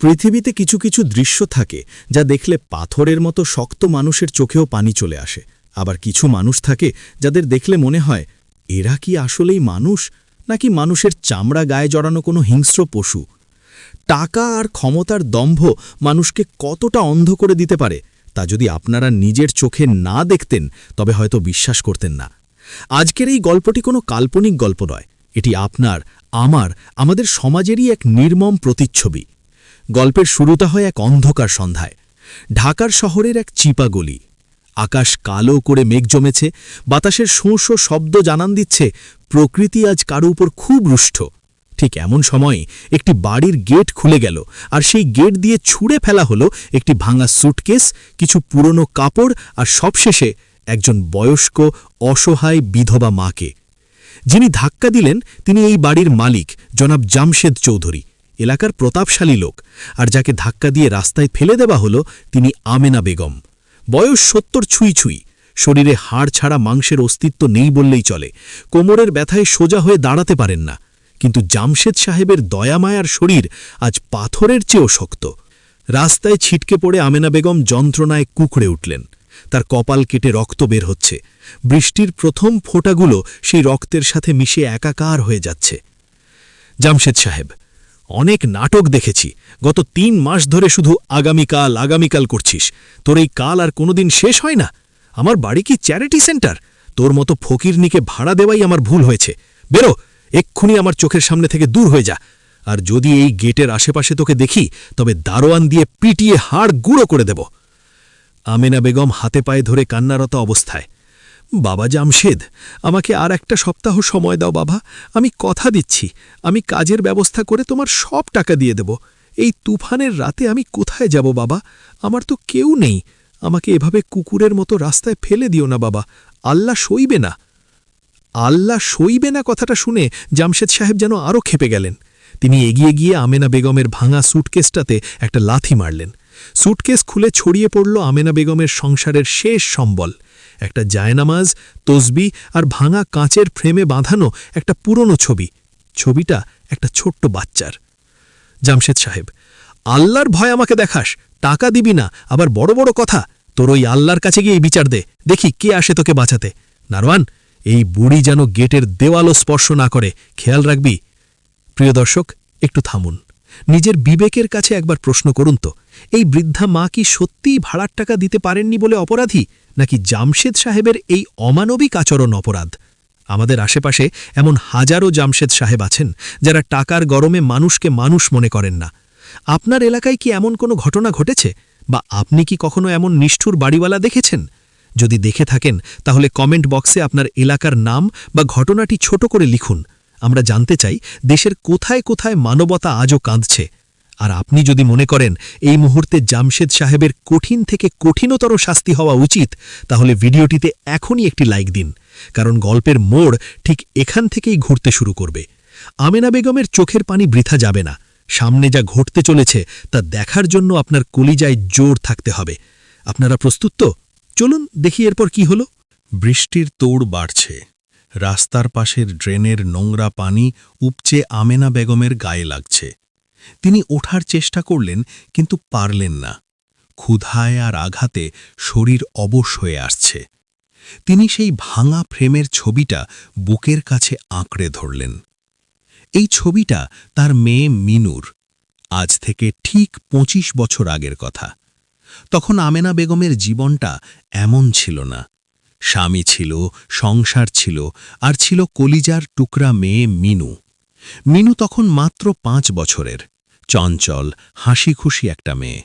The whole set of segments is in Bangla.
পৃথিবীতে কিছু কিছু দৃশ্য থাকে যা দেখলে পাথরের মতো শক্ত মানুষের চোখেও পানি চলে আসে। আবার কিছু মানুষ থাকে যাদের দেখলে মনে হয়, এরা কি আসলেই মানুষ? নাকি মানুষের চামড়া গায়ে জড়ানো কোনো হিংস্র পশু? টাকা আর ক্ষমতার দম্ভ মানুষকে কতটা অন্ধ করে দিতে পারে, তা যদি আপনারা নিজের চোখে না দেখতেন, তবে হয়তো বিশ্বাস করতেন না। আজকের এই গল্পটি কোনো কাল্পনিক গল্প নয়। এটি আপনার, আমার, আমাদের সমাজেরই এক নির্মম প্রতিচ্ছবি। গল্পের শুরুটা হয় এক অন্ধকার সন্ধ্যায়। ঢাকার শহরের এক চিপা গলি। আকাশ কালো করে মেঘ জমেছে, বাতাসের শোঁ শোঁ শব্দ জানান দিচ্ছে, প্রকৃতি আজ কারও উপর খুব রুষ্ট। ঠিক এমন সময়ে একটি বাড়ির গেট খুলে গেল, আর সেই গেট দিয়ে ছুঁড়ে ফেলা হলো একটি ভাঙা সুটকেস, কিছু পুরনো কাপড়, আর সবশেষে একজন বয়স্ক, অসহায় বিধবা মাকে। যিনি ধাক্কা দিলেন, তিনি এই বাড়ির মালিক, জনাব জামশেদ চৌধুরী। এলাকার প্রতাপশালী লোক আর যাকে ধাক্কা দিয়ে রাস্তায় ফেলে দেওয়া হলো তিনি আমেনা বেগম। বয়স সত্তর ছুঁই ছুঁই। শরীরে হাড় ছাড়া মাংসের অস্তিত্ব নেই বললেই চলে। কোমরের ব্যথায় সোজা হয়ে দাঁড়াতে পারেন না। কিন্তু জামশেদ সাহেবের দয়ামায়ার শরীর আজ পাথরের চেয়েও শক্ত। রাস্তায় ছিটকে পড়ে আমেনা বেগম যন্ত্রণায় কুকড়ে উঠলেন। তার কপাল কেটে রক্ত বের হচ্ছে। বৃষ্টির প্রথম ফোঁটাগুলো সেই রক্তের সাথে মিশে একাকার হয়ে যাচ্ছে। জামশেদ সাহেব অনেক নাটক দেখেছি। গত তিন মাস ধরে শুধু আগামীকাল আগামীকাল করছিস। তোর এই কাল আর কোনোদিন শেষ হয় না? আমার বাড়ি কি চ্যারিটি সেন্টার? তোর মতো ফকিরনিকে ভাড়া দেওয়াই আমার ভুল হয়েছে। বেরো, এক্ষুনি আমার চোখের সামনে থেকে দূর হয়ে যা। আর যদি এই গেটের আশেপাশে তোকে দেখি, তবে দারোয়ান দিয়ে পিটিয়ে হাড় গুঁড়ো করে দেব। আমেনা বেগম হাতে পায়ে ধরে কান্নারত অবস্থায়। বাবা জামশেদ, আমাকে আর একটা সপ্তাহ সময় দাও বাবা। আমি কথা দিচ্ছি। আমি কাজের ব্যবস্থা করে তোমার সব টাকা দিয়ে দেব। এই তুফানের রাতে আমি কোথায় যাব বাবা? আমার তো কেউ নেই। আমাকে এভাবে কুকুরের মতো রাস্তায় ফেলে দিও না বাবা। আল্লাহ সইবে না। আল্লাহ সইবে না কথাটা শুনে জামশেদ সাহেব যেন আরও খেপে গেলেন। তিনি এগিয়ে গিয়ে আমেনা বেগমের ভাঙা সুটকেসটাতে একটা লাথি মারলেন। সুটকেস খুলে ছড়িয়ে পড়ল আমেনা বেগমের সংসারের শেষ সম্বল। একটা জায়নামাজ, তসবি আর ভাঙা কাঁচের ফ্রেমে বাঁধানো একটা পুরনো ছবি। ছবিটা একটা ছোট্ট বাচ্চার। জামশেদ সাহেব, আল্লাহর ভয় আমাকে দেখাস, টাকা দিবি না, আবার বড় বড় কথা। তোর ওই আল্লাহর কাছে গিয়ে বিচার দে, দেখি কে আসে তোকে বাঁচাতে। নারওয়ান, এই বুড়ি যেন গেটের দেওয়ালও স্পর্শ না করে, খেয়াল রাখবি। প্রিয় দর্শক, একটু থামুন। নিজের বিবেকের কাছে একবার প্রশ্ন করুন তো, এই বৃদ্ধা মা কি সত্যিই ভাড়ার টাকা দিতে পারেননি বলে অপরাধী, নাকি জামশেদ সাহেবের এই অমানবিক আচরণ অপরাধ? আমাদের আশেপাশে এমন হাজারো জামশেদ সাহেব আছেন, যারা টাকার গরমে মানুষকে মানুষ মনে করেন না। আপনার এলাকায় কি এমন কোনো ঘটনা ঘটেছে? বা আপনি কি কখনো এমন নিষ্ঠুর বাড়িওয়ালা দেখেছেন? যদি দেখে থাকেন, তাহলে কমেন্ট বক্সে আপনার এলাকার নাম বা ঘটনাটি ছোট করে লিখুন। আমরা জানতে চাই দেশের কোথায় কোথায় মানবতা আজও কাঁদছে। আর আপনি যদি মনে করেন এই মুহূর্তে জামশেদ সাহেবের কঠিন থেকে কঠিনতর শাস্তি হওয়া উচিত, তাহলে ভিডিওটিতে এখনই একটি লাইক দিন, কারণ গল্পের মোড় ঠিক এখান থেকেই ঘুরতে শুরু করবে। আমেনা বেগমের চোখের পানি বৃথা যাবে না। সামনে যা ঘটতে চলেছে, তা দেখার জন্য আপনার কলিজায় জোর থাকতে হবে। আপনারা প্রস্তুত তো? চলুন দেখি এরপর কি হলো। বৃষ্টির তোড় বাড়ছে। রাস্তার পাশের ড্রেনের নোংরা পানি উপচে আমেনা বেগমের গায়ে লাগছে। তিনি ওঠার চেষ্টা করলেন, কিন্তু পারলেন না। ক্ষুধায় আর আঘাতে শরীর অবশ হয়ে আসছে। তিনি সেই ভাঙা ফ্রেমের ছবিটা বুকের কাছে আঁকড়ে ধরলেন। এই ছবিটা তার মেয়ে মিনুর, আজ থেকে ঠিক ২৫ বছর আগের কথা। তখন আমেনা বেগমের জীবনটা এমন ছিল না। স্বামী ছিল, সংসার ছিল, আর ছিল কলিজার টুকরা মেয়ে মিনু। মিনু তখন মাত্র পাঁচ বছরের, চঞ্চল হাসি খুশি একটা মেয়ে।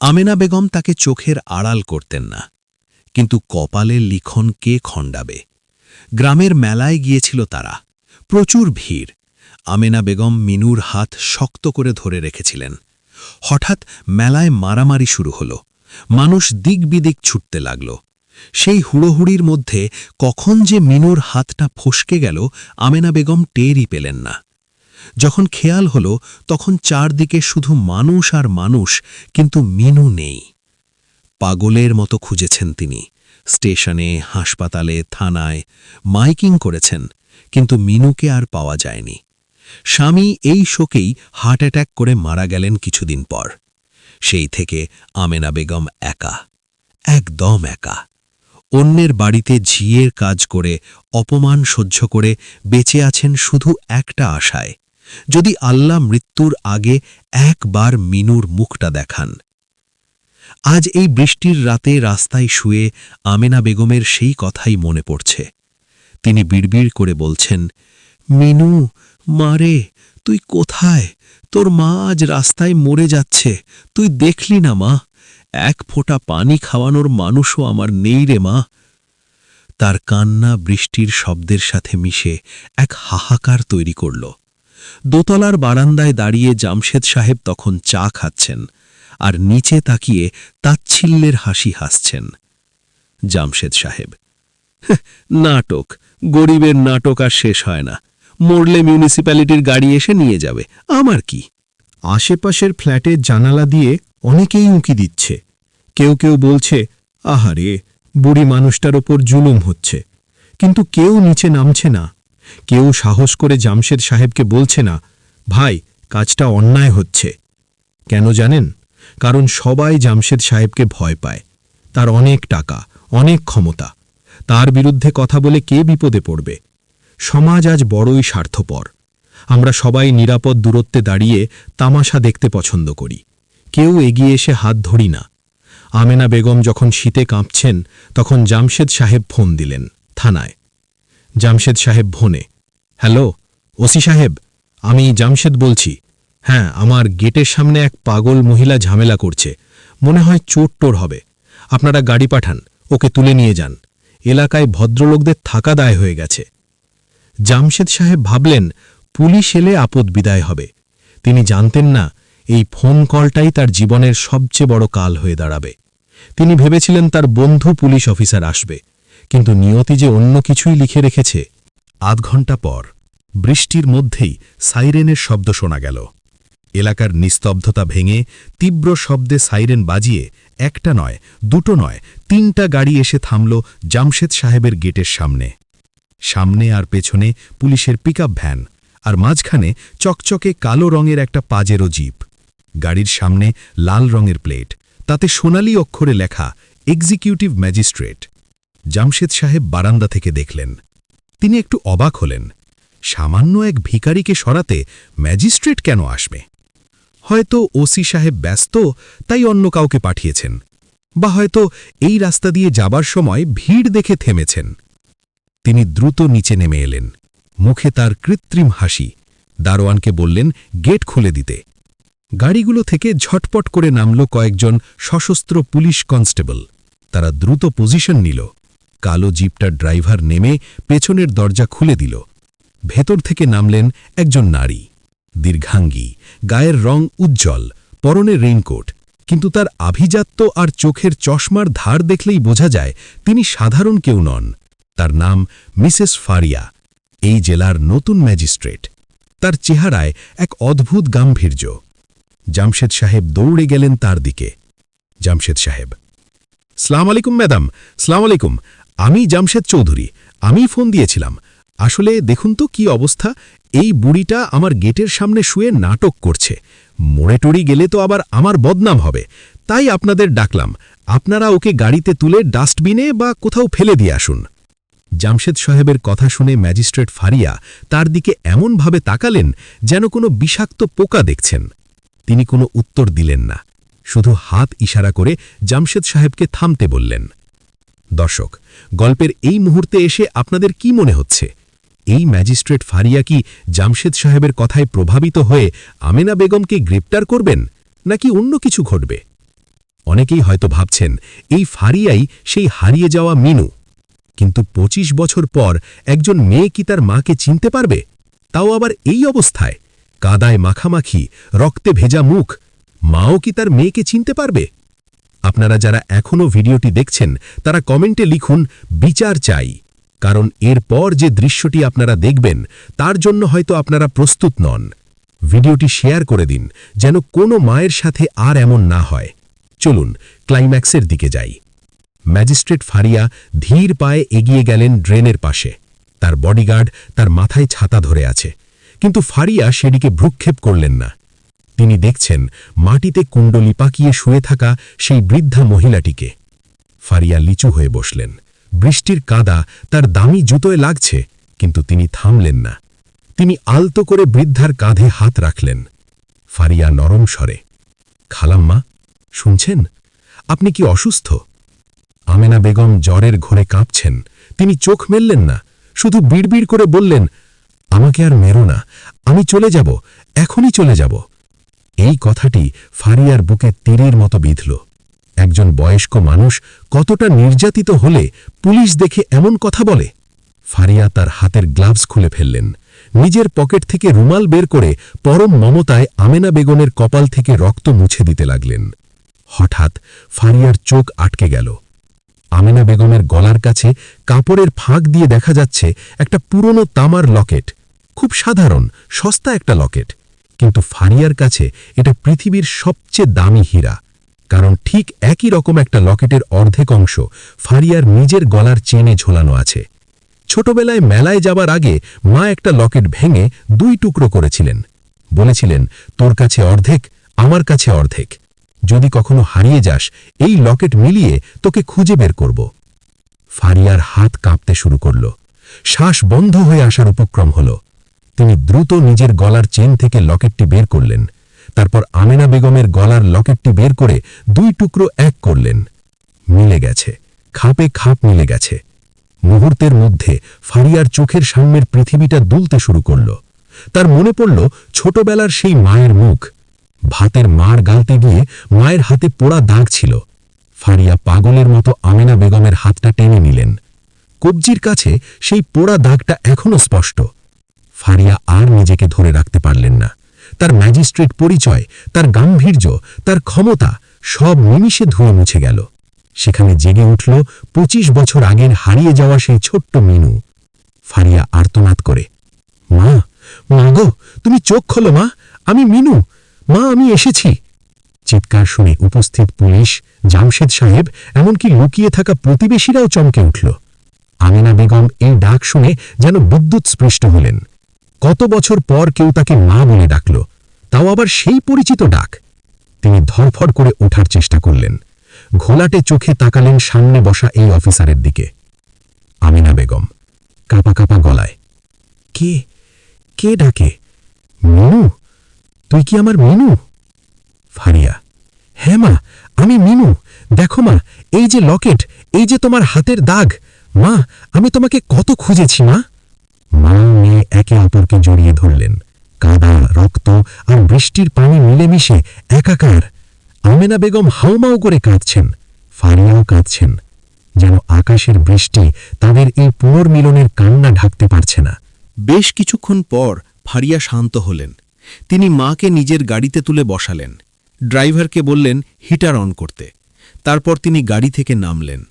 আমেনা বেগম তাকে চোখের আড়াল করতেন না, কিন্তু কপালে লিখন কে খণ্ডাবে? গ্রামের মেলায় গিয়েছিল তারা, প্রচুর ভিড়। আমেনা বেগম মিনুর হাত শক্ত করে ধরে রেখেছিলেন। হঠাৎ মেলায় মারামারি শুরু হল, মানুষ দিক বিদিক ছুটতে লাগল। সেই হুড়োহুড়ির মধ্যে কখন যে মিনুর হাতটা ফসকে গেল, আমেনা বেগম টেরই পেলেন না। যখন খেয়াল হল, তখন চারদিকে শুধু মানুষ আর মানুষ, কিন্তু মিনু নেই। পাগলের মতো খুঁজেছেন তিনি। স্টেশনে, হাসপাতালে, থানায়, মাইকিং করেছেন, কিন্তু মিনুকে আর পাওয়া যায়নি। স্বামী এই শোকেই হার্ট অ্যাটাক করে মারা গেলেন কিছুদিন পর। সেই থেকে আমেনা বেগম একা, একদম একা। অন্যের বাড়িতে ঝিয়ের কাজ করে, অপমান সহ্য করে বেঁচে আছেন শুধু একটা আশায়। যদি আল্লাহ মৃত্যুর আগে একবার মিনুর মুখটা দেখান। আজ এই বৃষ্টির রাতে রাস্তায় শুয়ে আমেনা বেগমের সেই কথাই মনে পড়ছে। তিনি বিড়বিড় করে বলছেন, মিনু, মারে, তুই কোথায়? তোর মা আজ রাস্তায় মরে যাচ্ছে। তুই দেখলি না মা? এক ফোঁটা পানি খাওয়ানোর মানুষও আমার নেই রে মা। তার কান্না বৃষ্টির শব্দের সাথে মিশে এক হাহাকার তৈরি করল। দোতলার বারান্দায় দাঁড়িয়ে জামশেদ সাহেব তখন চা খাচ্ছেন আর নিচে তাকিয়ে তাচ্ছিল্যের হাসি হাসছেন জামশেদ সাহেব। "হ্যাঁ, নাটক গরিবের নাটক আর শেষ হয় না। মরলে মিউনিসিপ্যালিটির গাড়ি এসে নিয়ে যাবে আমার কি? আশেপাশের ফ্ল্যাটের জানালা দিয়ে অনেকেই উঁকি দিচ্ছে। কেউ কেউ বলছে, আহারে, বুড়ি মানুষটার ওপর জুলুম হচ্ছে। কিন্তু কেউ নিচে নামছে না। কেউ সাহস করে জামশেদ সাহেবকে বলছে না, ভাই, কাজটা অন্যায় হচ্ছে। কেন জানেন? কারণ সবাই জামশেদ সাহেবকে ভয় পায়। তার অনেক টাকা, অনেক ক্ষমতা। তার বিরুদ্ধে কথা বলে কে বিপদে পড়বে? সমাজ আজ বড়ই স্বার্থপর। আমরা সবাই নিরাপদ দূরত্বে দাঁড়িয়ে তামাশা দেখতে পছন্দ করি। কেউ এগিয়ে এসে হাত ধরি না। আমেনা বেগম যখন শীতে কাঁপছেন, তখন জামশেদ সাহেব ফোন দিলেন থানায়। জামশেদ সাহেব ভোনে হ্যালো, ওসি সাহেব, আমি জামশেদ বলছি। হ্যাঁ আমার গেটের সামনে এক পাগল মহিলা ঝামেলা করছে। মনে হয় চোট টোর হবে। আপনারা গাড়ি পাঠান, ওকে তুলে নিয়ে যান। এলাকায় ভদ্রলোকদের থাকা দায় হয়ে গেছে। জামশেদ সাহেব ভাবলেন, পুলিশ এলে আপদ বিদায় হবে। তিনি জানতেন না এই ফোন কলটাই তার জীবনের সবচেয়ে বড় কাল হয়ে দাঁড়াবে। তিনি ভেবেছিলেন তার বন্ধু পুলিশ অফিসার আসবে, কিন্তু নিয়তি যে অন্য কিছুই লিখে রেখেছে, আধ ঘণ্টা পর বৃষ্টির মধ্যেই সাইরেনের শব্দ শোনা গেল। এলাকার নিস্তব্ধতা ভেঙে তীব্র শব্দে সাইরেন বাজিয়ে একটা নয়, দুটো নয়, তিনটা গাড়ি এসে থামল জামশেদ সাহেবের গেটের সামনে। সামনে আর পেছনে পুলিশের পিকআপ ভ্যান, আর মাঝখানে চকচকে কালো রঙের একটা পাজেরো জিপ। গাড়ির সামনে লাল রঙের প্লেট। তাতে সোনালি অক্ষরে লেখা, এক্সিকিউটিভ ম্যাজিস্ট্রেট। জামশেদ সাহেব বারান্দা থেকে দেখলেন। তিনি একটু অবাক হলেন। সামান্য এক ভিখারিকে সরাতে ম্যাজিস্ট্রেট কেন আসবে? হয়তো ওসি সাহেব ব্যস্ত, তাই অন্য কাউকে পাঠিয়েছেন। বা হয়তো এই রাস্তা দিয়ে যাবার সময় ভিড় দেখে থেমেছেন। তিনি দ্রুত নিচে নেমে এলেন। মুখে তার কৃত্রিম হাসি। দারোয়ানকে বললেন, গেট খুলে দিতে। গাড়িগুলো থেকে ঝটপট করে নামল কয়েকজন সশস্ত্র পুলিশ কনস্টেবল। তারা দ্রুত পজিশন নিল। কালো জিপটার ড্রাইভার নেমে পেছনের দরজা খুলে দিল। ভেতর থেকে নামলেন একজন নারী। দীর্ঘাঙ্গী, গায়ের রং উজ্জ্বল, পরনে রেইনকোট। কিন্তু তার আভিজাত্য আর চোখের চশমার ধার দেখলেই বোঝা যায় তিনি সাধারণ কেউ নন। তার নাম মিসেস ফারিয়া, এই জেলার নতুন ম্যাজিস্ট্রেট। তার চেহারায় এক অদ্ভুত গাম্ভীর্য। জামশেদ সাহেব দৌড়ে গেলেন তার দিকে। জামশেদ সাহেব, সালাম আলাইকুম, ম্যাডাম। সালাম আলাইকুম। আমি জামশেদ চৌধুরী। আমি ফোন দিয়েছিলাম। আসলে দেখুন তো কি অবস্থা। এই বুড়িটা আমার গেটের সামনে শুয়ে নাটক করছে। মোড়ে টড়ি গেলে তো আবার আমার বদনাম হবে। তাই আপনাদের ডাকলাম। আপনারা ওকে গাড়িতে তুলে ডাস্টবিনে বা কোথাও ফেলে দিয়ে আসুন। জামশেদ সাহেবের কথা শুনে ম্যাজিস্ট্রেট ফারিয়া তার দিকে এমনভাবে তাকালেন যেন কোনো বিষাক্ত পোকা দেখছেন। তিনি কোনো উত্তর দিলেন না। শুধু হাত ইশারা করে জামশেদ সাহেবকে থামতে বললেন, দর্শক, গল্পের এই মুহূর্তে এসে আপনাদের কি মনে হচ্ছে? এই ম্যাজিস্ট্রেট ফারিয়া কি জামশেদ সাহেবের কথায় প্রভাবিত হয়ে আমেনা বেগমকে গ্রেপ্তার করবেন, নাকি অন্য কিছু ঘটবে? অনেকেই হয়তো ভাবছেন, এই ফারিয়াই সেই হারিয়ে যাওয়া মিনু। কিন্তু ২৫ বছর পর একজন মেয়ে কি তার মাকে চিনতে পারবে? তাও আবার এই অবস্থায়? কাদায় মাখামাখি, রক্তে ভেজা মুখ, মাও কি তার মেয়েকে চিনতে পারবে? আপনারা যারা এখনও ভিডিওটি দেখছেন, তারা কমেন্টে লিখুন, বিচার চাই। কারণ এরপর যে দৃশ্যটি আপনারা দেখবেন, তার জন্য হয়তো আপনারা প্রস্তুত নন। ভিডিওটি শেয়ার করে দিন, যেন কোনো মায়ের সাথে আর এমন না হয়। চলুন, ক্লাইম্যাক্সের দিকে যাই। ম্যাজিস্ট্রেট ফারিয়া ধীর পায়ে এগিয়ে গেলেন ড্রেনের পাশে। তার বডিগার্ড তার মাথায় ছাতা ধরে আছে। কিন্তু ফারিয়া সেদিকে ভ্রুক্ষেপ করলেন না। তিনি দেখছেন মাটিতে কুণ্ডলি পাকিয়ে শুয়ে থাকা সেই বৃদ্ধা মহিলাটিকে। ফারিয়া লিচু হয়ে বসলেন। বৃষ্টির কাদা তার দামি জুতোয় লাগছে, কিন্তু তিনি থামলেন না। তিনি আলতো করে বৃদ্ধার কাঁধে হাত রাখলেন। ফারিয়া নরম স্বরে, খালাম্মা, শুনছেন? আপনি কি অসুস্থ? আমেনা বেগম জ্বরের ঘোরে কাঁপছেন। তিনি চোখ মেললেন না, শুধু বিড়বিড় করে বললেন আমাকে আর মেরো না, আমি চলে যাব, এখনই চলে যাব। এই কথাটি ফারিয়ার বুকে তীরের মতো বিঁধল। একজন বয়স্ক মানুষ কতটা নির্যাতিত হলে পুলিশ দেখে এমন কথা বলে? ফারিয়া তার হাতের গ্লাভস খুলে ফেললেন। নিজের পকেট থেকে রুমাল বের করে পরম মমতায় আমেনা বেগমের কপাল থেকে রক্ত মুছে দিতে লাগলেন। হঠাৎ ফারিয়ার চোখ আটকে গেল। আমেনা বেগমের গলার কাছে কাপড়ের ফাঁক দিয়ে দেখা যাচ্ছে একটা পুরনো তামার লকেট। খুব সাধারণ, সস্তা একটা লকেট। কিন্তু ফারিয়ার কাছে এটা পৃথিবীর সবচেয়ে দামি হীরা। কারণ ঠিক একই রকম একটা লকেটের অর্ধেক অংশ ফারিয়ার নিজের গলার চেনে ঝোলানো আছে। ছোটবেলায় মেলায় যাবার আগে মা একটা লকেট ভেঙে দুই টুকরো করেছিলেন। বলেছিলেন, তোর কাছে অর্ধেক, আমার কাছে অর্ধেক। যদি কখনো হারিয়ে যাস, এই লকেট মিলিয়ে তোকে খুঁজে বের করব। ফারিয়ার হাত কাঁপতে শুরু করল। শ্বাস বন্ধ হয়ে আসার উপক্রম হল। তিনি দ্রুত নিজের গলার চেন থেকে লকেটটি বের করলেন। তারপর আমেনা বেগমের গলার লকেটটি বের করে দুই টুকরো এক করলেন। মিলে গেছে, খাপে খাপ মিলে গেছে। মুহূর্তের মধ্যে ফারিয়ার চোখের সামনের পৃথিবীটা দুলতে শুরু করল। তার মনে পড়ল ছোটবেলার সেই মায়ের মুখ। ভাতের মার গালতে গিয়ে মায়ের হাতে পোড়া দাগ ছিল। ফারিয়া পাগলের মতো আমেনা বেগমের হাতটা টেনে নিলেন। কবজির কাছে সেই পোড়া দাগটা এখনও স্পষ্ট। ফারিয়া আর নিজেকে ধরে রাখতে পারলেন না। তার ম্যাজিস্ট্রেট পরিচয়, তার গাম্ভীর্য, তার ক্ষমতা সব নিমিষে ধুয়ে মুছে গেল। সেখানে জেগে উঠল পঁচিশ বছর আগের হারিয়ে যাওয়া সেই ছোট্ট মিনু। ফারিয়া আর্তনাদ করে, মা মা গো, তুমি চোখ খোলো মা, আমি মিনু, মা, আমি এসেছি। চিৎকার শুনে উপস্থিত পুলিশ, জামশেদ সাহেব, এমনকি লুকিয়ে থাকা প্রতিবেশীরাও চমকে উঠল। আমিনা বেগম এই ডাক শুনে যেন বিদ্যুৎ স্পৃষ্ট হলেন। কত বছর পর কেউ তাকে মা বলে ডাকল, তাও আবার সেই পরিচিত ডাক। তিনি ধরফর করে ওঠার চেষ্টা করলেন। ঘোলাটে চোখে তাকালেন সামনে বসা এই অফিসারের দিকে। আমিনা বেগম, কাপা কাপা গলায়, কে? কে ডাকে? মিনু? তুই কি আমার মিনু? ফারিয়া হ্যাঁ মা, আমি মিনু। দেখো মা, এই যে লকেট, এই যে তোমার হাতের দাগ। মা, আমি তোমাকে কত খুঁজেছি মা? মা মেয়ে একে অপরকে জড়িয়ে ধরলেন। কাদা, রক্ত আর বৃষ্টির পানি মিলেমিশে একাকার। আমেনা বেগম হাউমাউ করে কাঁদছেন, ফারিয়াও কাঁদছেন, যেন আকাশের বৃষ্টি তাদের এই পুনর্মিলনের কান্না ঢাকতে পারছে না। বেশ কিছুক্ষণ পর ফারিয়া শান্ত হলেন। তিনি মাকে নিজের গাড়িতে তুলে বসালেন। ড্রাইভারকে বললেন, হিটার অন করতে। তারপর তিনি গাড়ি থেকে নামলেন।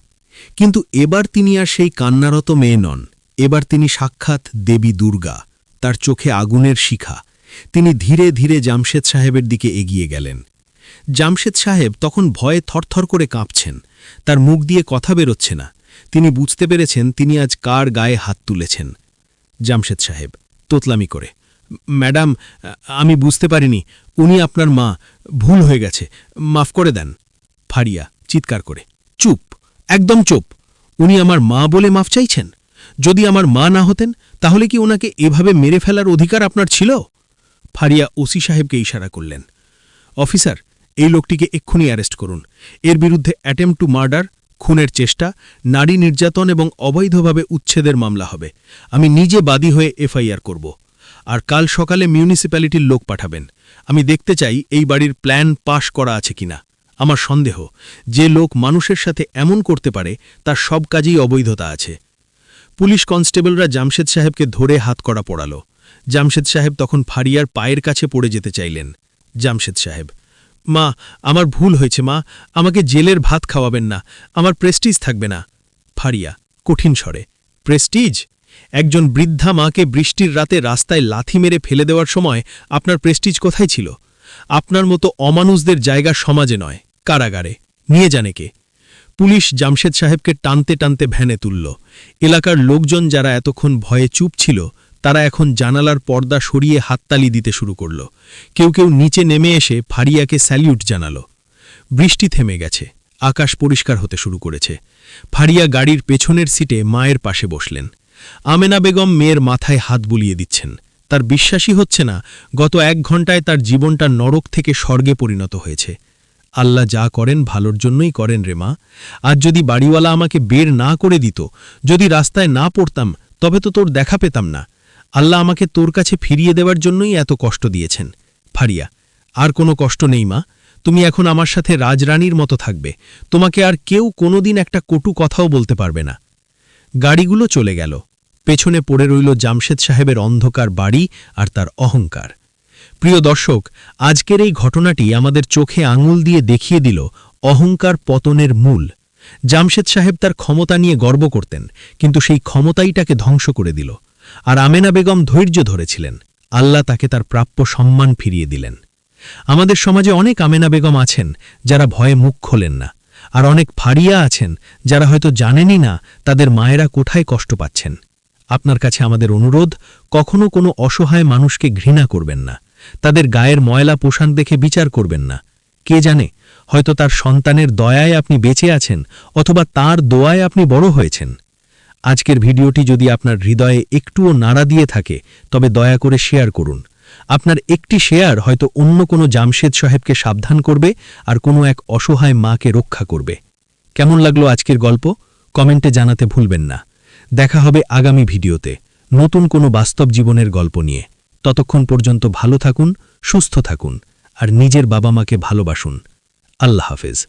কিন্তু এবার তিনি আর সেই কান্নারত মেয়ে নন। এবার তিনি সাক্ষাৎ দেবী দুর্গা, তার চোখে আগুনের শিখা। তিনি ধীরে ধীরে জামশেদ সাহেবের দিকে এগিয়ে গেলেন। জামশেদ সাহেব তখন ভয়ে থরথর করে কাঁপছেন। তার মুখ দিয়ে কথা বেরোচ্ছে না। তিনি বুঝতে পেরেছেন তিনি আজ কার গায়ে হাত তুলেছেন। জামশেদ সাহেব, তোতলামি করে, ম্যাডাম, আমি বুঝতে পারিনি, উনি আপনার মা, ভুল হয়ে গেছে, মাফ করে দেন। ফারিয়া চিৎকার করে, চুপ, একদম চুপ, উনি আমার মা বলে মাফ চাইছেন? যদি আমার মা না হতেন, তাহলে কি ওনাকে এভাবে মেরে ফেলার অধিকার আপনার ছিল? ফারিয়া ওসি সাহেবকে ইশারা করলেন। অফিসার, এই লোকটিকে এক্ষুনি অ্যারেস্ট করুন। এর বিরুদ্ধে অ্যাটেম্প টু মার্ডার, খুনের চেষ্টা, নারী নির্যাতন এবং অবৈধভাবে উচ্ছেদের মামলা হবে। আমি নিজে বাদী হয়ে এফআইআর করব। আর কাল সকালে মিউনিসিপ্যালিটির লোক পাঠাবেন। আমি দেখতে চাই এই বাড়ির প্ল্যান পাশ করা আছে কিনা। আমার সন্দেহ, যে লোক মানুষের সাথে এমন করতে পারে, তার সব কাজেই অবৈধতা আছে। পুলিশ কনস্টেবলরা জামশেদ সাহেবকে ধরে হাত করা পড়াল। জামশেদ সাহেব তখন ফারিয়ার পায়ের কাছে পড়ে যেতে চাইলেন। জামশেদ সাহেব, মা, আমার ভুল হয়েছে, মা। আমাকে জেলের ভাত খাওয়াবেন না। আমার প্রেস্টিজ থাকবে না। ফারিয়া কঠিন স্বরে, প্রেস্টিজ? একজন বৃদ্ধা মাকে বৃষ্টির রাতে রাস্তায় লাথি মেরে ফেলে দেওয়ার সময় আপনার প্রেস্টিজ কোথায় ছিল? আপনার মতো অমানুষদের জায়গা সমাজে নয়, কারাগারে। নিয়ে জানে কে পুলিশ জামশেদ সাহেবকে টানতে টানতে ভ্যানে তুলল। এলাকার লোকজন যারা এতক্ষণ ভয়ে চুপ ছিল, তারা এখন জানালার পর্দা সরিয়ে হাততালি দিতে শুরু করল। কেউ কেউ নিচে নেমে এসে ফারিয়াকে স্যালিউট জানাল। বৃষ্টি থেমে গেছে, আকাশ পরিষ্কার হতে শুরু করেছে। ফারিয়া গাড়ির পেছনের সিটে মায়ের পাশে বসলেন। আমেনা বেগম মেয়ের মাথায় হাত বুলিয়ে দিচ্ছেন। তার বিশ্বাসই হচ্ছে না, গত এক ঘন্টায় তার জীবনটা নরক থেকে স্বর্গে পরিণত হয়েছে। আল্লাহ যা করেন ভালোর জন্যই করেন রে মা। আজ যদি বাড়িওয়ালা আমাকে বের না করে দিত, যদি রাস্তায় না পড়তাম, তবে তো তোর দেখা পেতাম না। আল্লাহ আমাকে তোর কাছে ফিরিয়ে দেওয়ার জন্যই এত কষ্ট দিয়েছেন। ফারিয়া, আর কোনো কষ্ট নেই মা। তুমি এখন আমার সাথে রাজরানীর মতো থাকবে। তোমাকে আর কেউ কোনোদিন একটা কটু কথাও বলতে পারবে না। গাড়িগুলো চলে গেল। পেছনে পড়ে রইল জামশেদ সাহেবের অন্ধকার বাড়ি আর তার অহংকার। প্রিয় দর্শক, আজকের এই ঘটনাটি আমাদের চোখে আঙুল দিয়ে দেখিয়ে দিল অহংকার পতনের মূল। জামশেদ সাহেব তার ক্ষমতা নিয়ে গর্ব করতেন, কিন্তু সেই ক্ষমতাই তাকে ধ্বংস করে দিল। আর আমেনা বেগম ধৈর্য ধরেছিলেন, আল্লাহ তাকে তার প্রাপ্য সম্মান ফিরিয়ে দিলেন। আমাদের সমাজে অনেক আমেনা বেগম আছেন যারা ভয়ে মুখ খোলেন না, আর অনেক ফারিয়া আছেন যারা হয়তো জানেনই না তাদের মায়েরা কোথায় কষ্ট পাচ্ছেন। আপনার কাছে আমাদের অনুরোধ, কখনো কোনো অসহায় মানুষকে ঘৃণা করবেন না। তাদের গায়ের ময়লা পোষাক দেখে বিচার করবেন না। কে জানে, হয়তো তার সন্তানের দয়ায় আপনি বেঁচে আছেন অথবা তার দোয়ায় আপনি বড় হয়েছেন। আজকের ভিডিওটি যদি আপনার হৃদয়ে একটুও নাড়া দিয়ে থাকে, তবে দয়া করে শেয়ার করুন। আপনার একটি শেয়ার হয়তো অন্য কোনো জামশেদ সাহেবকে সাবধান করবে আর কোনো এক অসহায় মাকে রক্ষা করবে। কেমন লাগল আজকের গল্প? কমেন্টে জানাতে ভুলবেন না। দেখা হবে আগামী ভিডিওতে। নতুন কোনো বাস্তব জীবনের গল্প নিয়ে। ততক্ষণ পর্যন্ত ভালো থাকুন সুস্থ থাকুন আর নিজের বাবা মাকে ভালোবাসুন। আল্লাহ হাফেজ।